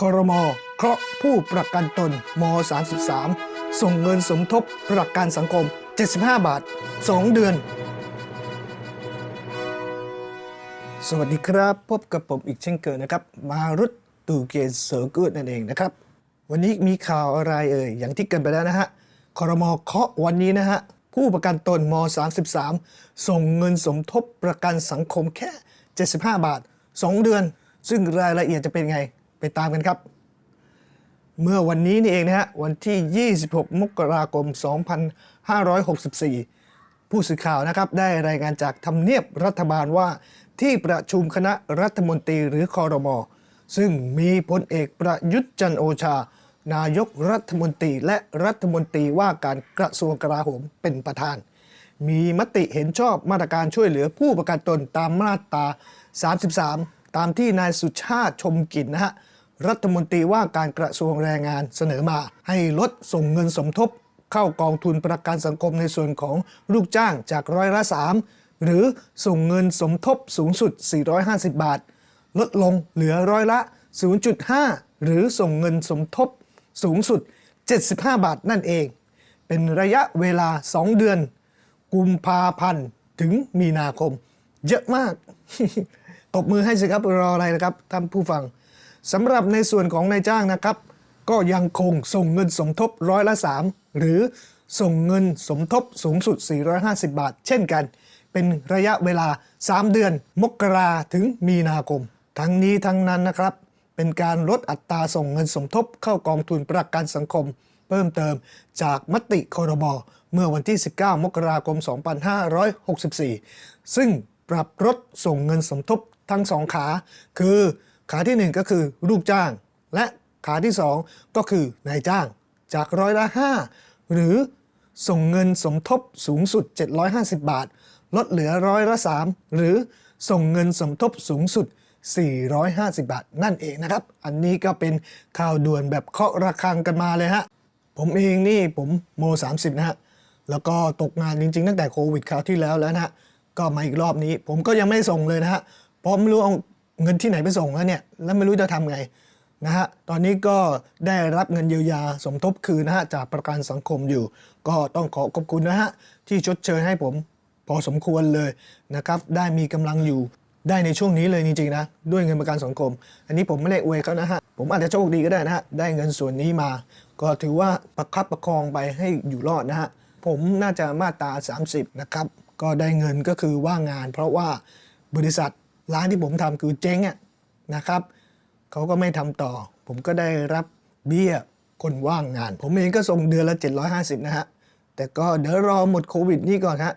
คอรมอเคราะห์ผู้ประกันตนม 33 ส่งเงินสมทบประกันสังคม 75 บาท 2 เดือน สวัสดีครับ พบกับผมอีกเช่นเคยนะครับ มารุตตูเกนเซอร์กูดนั่นเองนะครับ วันนี้มีข่าวอะไรเอ่ย อย่างที่เกินไปแล้วนะฮะคอรมอเคาะวันนี้นะฮะผู้ประกันตนม 33 ส่งเงินสมทบประกันสังคมแค่ 75 บาท 2 เดือน ซึ่งรายละเอียดจะเป็นไง ไปตามกันครับ เมื่อวันนี้นี่เองนะฮะวันที่ 26 มกราคม 2564 ผู้สื่อข่าวนะครับได้รายงานจากทำเนียบรัฐบาลว่าที่ประชุมคณะรัฐมนตรีหรือคอรมอซึ่งมีพลเอกประยุทธ์จันโอชา นายกรัฐมนตรีและรัฐมนตรีว่าการกระทรวงกลาโหมเป็นประธาน มีมติเห็นชอบมาตรการช่วยเหลือผู้ประกันตนตามมาตรา 33 ตามที่นายสุชาติชมกินนะฮะ รัฐมนตรีว่าการกระทรวงแรงงานเสนอมา ให้ลดส่งเงินสมทบ เข้ากองทุนประกันสังคมในส่วนของลูกจ้างจากร้อยละ3หรือส่งเงินสมทบสูงสุด 450 บาท ลดลงเหลือร้อยละ 0.5 หรือส่งเงินสมทบสูงสุด 75 บาทนั่นเอง เป็นระยะเวลา 2 เดือน กุมภาพันธ์ถึงมีนาคม เยอะมาก ตบมือให้สิครับรออะไรนะครับท่านผู้ฟัง สำหรับในส่วนของนายจ้างนะครับ ก็ยังคงส่งเงินสมทบร้อยละ 3 หรือส่งเงินสมทบสูงสุด 450 บาท เช่นกัน เป็นระยะเวลา 3 เดือน มกราถึงมีนาคม ทั้งนี้ทั้งนั้นนะครับ เป็นการลดอัตราส่งเงินสมทบเข้ากองทุนประกันสังคม เพิ่มเติมจากมติคอรมอเมื่อวันที่ 19 มกราคม 2564 ซึ่งปรับลดส่งเงินสมทบทั้งสองขา คือ ขาที่ 1 ก็คือลูกจ้าง และขาที่ 2 ก็คือนายจ้าง จากร้อยละ 5 หรือส่งเงินสมทบสูงสุด 750 บาท ลดเหลือร้อยละ 3 หรือส่งเงินสมทบสูงสุด 450 บาท นั่นเองนะครับ อันนี้ก็เป็นข่าวด่วนแบบเคาะระฆังกันมาเลยฮะ ผมเองนี่ผมโม 30 นะฮะ แล้วก็ตกงานจริงๆ ตั้งแต่โควิดคราวที่แล้วแล้วนะฮะ ก็มาอีกรอบนี้ ผมก็ยังไม่ส่งเลยนะฮะเพราะไม่รู้ เงินที่ไหนไปส่งแล้วเนี่ยแล้วไม่รู้จะทำไงนะฮะตอนนี้ก็ได้รับเงินเยียวยาสมทบคืนนะฮะจากประกันสังคมอยู่ ก็ต้องขอขอบคุณนะฮะที่ชดเชยให้ผมพอสมควรเลยนะครับได้มีกำลังอยู่ได้ในช่วงนี้เลยจริงๆนะด้วยเงินประกันสังคม อันนี้ผมไม่ได้อวยเขานะฮะผมอาจจะโชคดีก็ได้นะฮะได้เงินส่วนนี้มา ก็ถือว่าประคับประคองไปให้อยู่รอดนะฮะผมน่าจะมาตรา 30 นะครับ ก็ได้เงินก็คือว่างงาน เพราะว่าบริษัท ร้านที่ผมทำคือเจ๊งอะนะครับเขาก็ไม่ทำต่อ ผมก็ได้รับเบี้ยคนว่างงาน ผมเองก็ส่งเดือนละ 750 นะฮะ แต่ก็เดี๋ยวรอหมดโควิดนี่ก่อนฮะ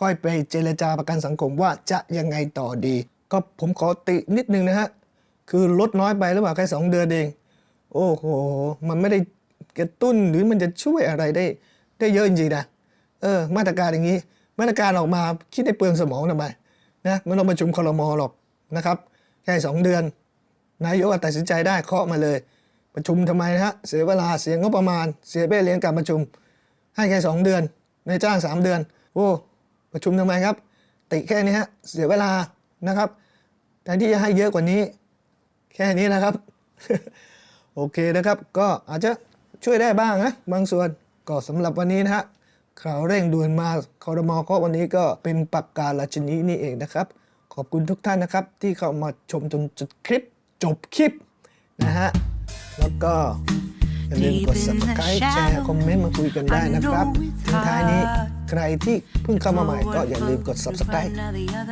ค่อยไปเจรจาประกันสังคมว่าจะยังไงต่อดี ก็ผมขอตินิดนึงนะฮะ คือลดน้อยไปหรือเปล่าแค่2เดือนเอง โอ้โห มันไม่ได้กระตุ้นหรือมันจะช่วยอะไรได้ ได้เยอะจริงๆนะ เออ มาตรการอย่างนี้ มาตรการออกมาคิดได้เปลืองสมองทำไม นะไม่ต้องประชุมคลมอหรอกนะครับแค่สองเดือน นายกตัดสินใจได้เคาะมาเลย ประชุมทำไมฮะเสียเวลาเสียงบประมาณ เสียเบ้เลี้ยงการประชุม ให้แค่สองเดือนนายจ้างสามเดือน โอ้ประชุมทำไมครับ ติแค่นี้ฮะเสียเวลานะครับแทนที่จะให้เยอะกว่านี้ แค่นี้นะครับ โอเคนะครับ ก็อาจจะช่วยได้บ้างนะบางส่วนก็สำหรับวันนี้นะฮะ ข่าวเร่งด่วนมาคอรมอก็วันนี้ก็เป็นปากกาลาชนีนี่เองนะครับ ขอบคุณทุกท่านนะครับ ที่เข้ามาชมจนจบคลิป จบคลิปนะฮะ แล้วก็อย่าลืมกด subscribe แชร์คอมเมนต์มาคุยกันได้นะครับทิ้งท้ายนี้ใครที่เพิ่งเข้ามาใหม่ก็อย่าลืมกด subscribe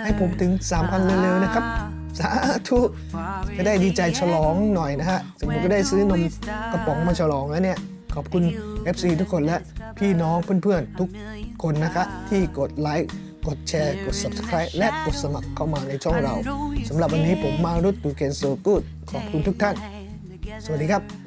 ให้ผมถึง 3,000 เร็วๆนะครับ สาธุจะได้ดีใจฉลองหน่อยนะฮะถึงผมก็ได้ซื้อนมกระป๋องมาฉลองแล้วเนี่ย ขอบคุณ FC ทุกคนและ พี่น้องเพื่อนๆ ทุกคนนะคะ ที่กดไลค์กดแชร์ กด subscribe และกดสมัครเข้ามาในช่องเราสำหรับวันนี้ผมมารุตดูเกนโซกูดขอบคุณทุกท่าน สวัสดีครับ